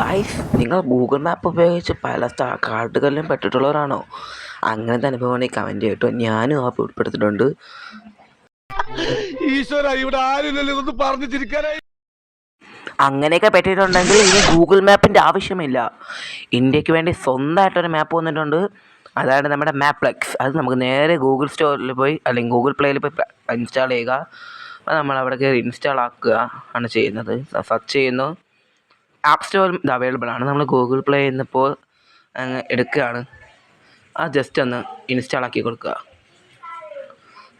Guys നിങ്ങൾ Google map ഉപയോഗിച്ച് പല സ്ഥ കാടുകളിലും പെട്ടിട്ടുള്ളവരാണോ? അങ്ങനത്തെ അനുഭവമാണ് ഈ കമന്റ് കേട്ടോ. ഞാനും ആപ്പ് ഉൾപ്പെടുത്തിയിട്ടുണ്ട് ഈശ്വര ഇവിടെ ആരും ഇതൊന്ന് പറഞ്ഞു ചിരിക്കാനായി. അങ്ങനെയൊക്കെ പറ്റിയിട്ടുണ്ടെങ്കിൽ ഇനി ഗൂഗിൾ മാപ്പിന്റെ ആവശ്യമില്ല. ഇന്ത്യയ്ക്ക് വേണ്ടി സ്വന്തമായിട്ടൊരു മാപ്പ് വന്നിട്ടുണ്ട്. അതാണ് നമ്മുടെ മാപ്ലെക്സ് അത് നമുക്ക് നേരെ ഗൂഗിൾ സ്റ്റോറിൽ പോയി അല്ലെങ്കിൽ ഗൂഗിൾ പ്ലേയിൽ പോയി ഇൻസ്റ്റാൾ ചെയ്യുക. നമ്മൾ അവിടെ കയറി ഇൻസ്റ്റാൾ ആക്കുക ആണ് ചെയ്യുന്നത്. സെർച്ച് ചെയ്യുന്നു. ആപ്പ് സ്റ്റോറിൽ ഇത് അവൈലബിൾ ആണ്. നമ്മൾ ഗൂഗിൾ പ്ലേ ഇന്നിപ്പോൾ അങ്ങ് എടുക്കുകയാണ് ആ ജസ്റ്റ് ഒന്ന് ഇൻസ്റ്റാൾ ആക്കി കൊടുക്കുക.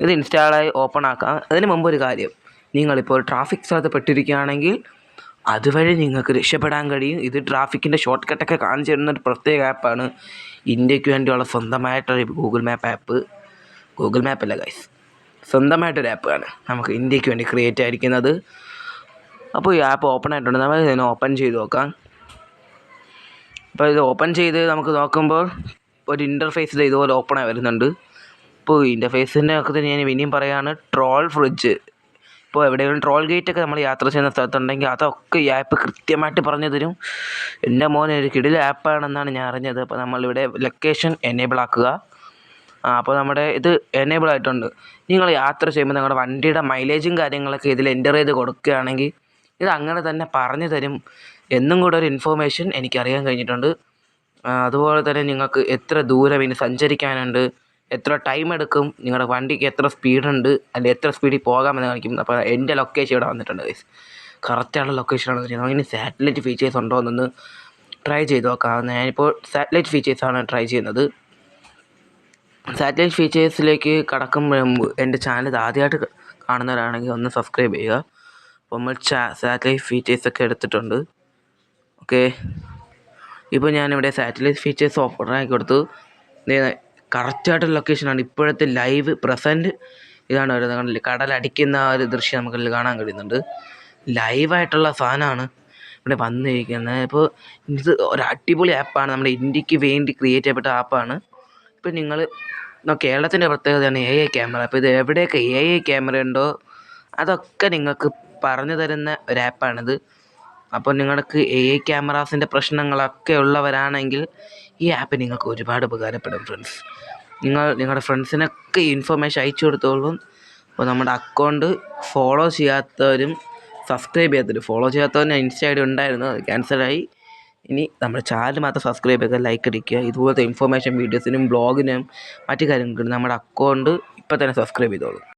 ഇത് ഇൻസ്റ്റാളായി ഓപ്പൺ ആക്കാം. അതിന് മുമ്പ് ഒരു കാര്യം. നിങ്ങളിപ്പോൾ ട്രാഫിക് സ്ഥലത്ത് പെട്ടിരിക്കുകയാണെങ്കിൽ അതുവഴി നിങ്ങൾക്ക് രക്ഷപ്പെടാൻ കഴിയും. ഇത് ട്രാഫിക്കിന്റെ ഷോർട്ട് കട്ടൊക്കെ കാണിച്ചു തരുന്ന ഒരു പ്രത്യേക ആപ്പാണ് ഇന്ത്യയ്ക്ക് വേണ്ടിയുള്ള സ്വന്തമായിട്ടൊരു ഗൂഗിൾ മാപ്പ് ആപ്പ് ഗൂഗിൾ മാപ്പല്ല ഗൈസ് സ്വന്തമായിട്ടൊരു ആപ്പാണ് നമുക്ക് ഇന്ത്യയ്ക്ക് വേണ്ടി ക്രിയേറ്റ് ആയിരിക്കുന്നത്. അപ്പോൾ ഈ ആപ്പ് ഓപ്പൺ ആയിട്ടുണ്ട്. നമ്മൾ ഇതിനെ ഓപ്പൺ ചെയ്ത് നോക്കാം. അപ്പോൾ ഇത് ഓപ്പൺ ചെയ്ത് നമുക്ക് നോക്കുമ്പോൾ ഒരു ഇന്റർഫേസിൽ ഇതുപോലെ ആയി വരുന്നുണ്ട്. ഇപ്പോൾ ഇന്റർഫേസിന്റെ ഒക്കെ തന്നെ ഞാൻ ഇനിയും പറയുകയാണ് ട്രോൾ ഫ്രിഡ്ജ് ഇപ്പോൾ എവിടെയെങ്കിലും ട്രോൾ ഗേറ്റ് ഒക്കെ നമ്മൾ യാത്ര ചെയ്യുന്ന സ്ഥലത്തുണ്ടെങ്കിൽ അതൊക്കെ ഈ ആപ്പ് കൃത്യമായിട്ട് പറഞ്ഞു തരും. എന്റെ മോൻ ഒരു കിടിൽ ആപ്പാണെന്നാണ് ഞാൻ അറിഞ്ഞത്. അപ്പോൾ നമ്മളിവിടെ ലൊക്കേഷൻ എനേബിൾ ആക്കുക. അപ്പോൾ നമ്മുടെ ഇത് എനേബിൾ ആയിട്ടുണ്ട്. നിങ്ങൾ യാത്ര ചെയ്യുമ്പോൾ നിങ്ങളുടെ വണ്ടിയുടെ മൈലേജും കാര്യങ്ങളൊക്കെ ഇതിൽ എന്റർ ചെയ്ത് കൊടുക്കുകയാണെങ്കിൽ ഇത് അങ്ങനെ തന്നെ പറഞ്ഞു തരും എന്നും കൂടെ ഒരു ഇൻഫോർമേഷൻ എനിക്കറിയാൻ കഴിഞ്ഞിട്ടുണ്ട്. അതുപോലെ തന്നെ നിങ്ങൾക്ക് എത്ര ദൂരം ഇനി സഞ്ചരിക്കാനുണ്ട് എത്ര ടൈം എടുക്കും നിങ്ങളുടെ വണ്ടിക്ക് എത്ര സ്പീഡുണ്ട് അല്ലെങ്കിൽ എത്ര സ്പീഡിൽ പോകാമെന്ന് കാണിക്കും. അപ്പോൾ എന്റെ ലൊക്കേഷൻ ഇവിടെ വന്നിട്ടുണ്ട് ഗൈസ് കറക്റ്റായുള്ള ലൊക്കേഷനാണ് ചെയ്യുന്നത് ഇനി സാറ്റലൈറ്റ് ഫീച്ചേഴ്സ് ഉണ്ടോ എന്നൊന്ന് ട്രൈ ചെയ്ത് നോക്കാം. ഞാനിപ്പോൾ സാറ്റലൈറ്റ് ഫീച്ചേഴ്സാണ് ട്രൈ ചെയ്യുന്നത്. സാറ്റലൈറ്റ് ഫീച്ചേഴ്സിലേക്ക് മുമ്പ് എന്റെ ചാനൽ ആദ്യമായിട്ട് കാണുന്നവരാണെങ്കിൽ ഒന്ന് സബ്സ്ക്രൈബ് ചെയ്യുക. അപ്പോൾ നമ്മൾ സാറ്റലൈറ്റ് ഫീച്ചേഴ്സൊക്കെ എടുത്തിട്ടുണ്ട്. ഓക്കെ. ഇപ്പോൾ ഞാനിവിടെ സാറ്റലൈറ്റ് ഫീച്ചേഴ്സ് ഓപ്പൺ ആക്കി കൊടുത്തു കറക്റ്റായിട്ടുള്ള ലൊക്കേഷനാണ് ഇപ്പോഴത്തെ ലൈവ് പ്രസന്റ് ഇതാണ് വരുന്നത്. കണ്ടില്ലേ? കടലടിക്കുന്ന ആ ഒരു ദൃശ്യം നമുക്ക് കാണാൻ കഴിയുന്നുണ്ട്. ലൈവായിട്ടുള്ള സാധനമാണ് ഇവിടെ വന്നിരിക്കുന്നത്. ഇപ്പോൾ ഇത് ഒരു അടിപൊളി ആപ്പാണ് നമ്മുടെ ഇന്ത്യയ്ക്ക് വേണ്ടി ക്രിയേറ്റ് ചെയ്യപ്പെട്ട ആപ്പാണ് ഇപ്പം നിങ്ങൾ കേരളത്തിന്റെ പ്രത്യേകതയാണ് എ ഐ ക്യാമറ അപ്പോൾ ഇത് എവിടെയൊക്കെ എ ഐ ക്യാമറ ഉണ്ടോ? അതൊക്കെ നിങ്ങൾക്ക് പറഞ്ഞു തരുന്ന ഒരു ആപ്പാണിത്. അപ്പോൾ നിങ്ങൾക്ക് എ ഐ ക്യാമറാസിന്റെ പ്രശ്നങ്ങളൊക്കെ ഉള്ളവരാണെങ്കിൽ ഈ ആപ്പ് നിങ്ങൾക്ക് ഒരുപാട് ഉപകാരപ്പെടും ഫ്രണ്ട്സ്. നിങ്ങൾ നിങ്ങളുടെ ഫ്രണ്ട്സിനൊക്കെ ഇൻഫർമേഷൻ അയച്ചു കൊടുത്തോളും. അപ്പോൾ നമ്മുടെ അക്കൗണ്ട് ഫോളോ ചെയ്യാത്തവരും സബ്സ്ക്രൈബ് ചെയ്യാത്തവരും ഫോളോ ചെയ്യാത്തവരും ഇൻസ്റ്റ ഐ ഡി ഉണ്ടായിരുന്നു അത് ക്യാൻസലായി ഇനി നമ്മുടെ ചാനൽ മാത്രം സബ്സ്ക്രൈബ് ചെയ്യുക ലൈക്ക് അടിക്കുക. ഇതുപോലത്തെ ഇൻഫർമേഷൻ വീഡിയോസിനും ബ്ലോഗിനും മറ്റു കാര്യങ്ങൾക്കും നമ്മുടെ അക്കൗണ്ട് ഇപ്പോൾ തന്നെ സബ്സ്ക്രൈബ് ചെയ്തോളൂ.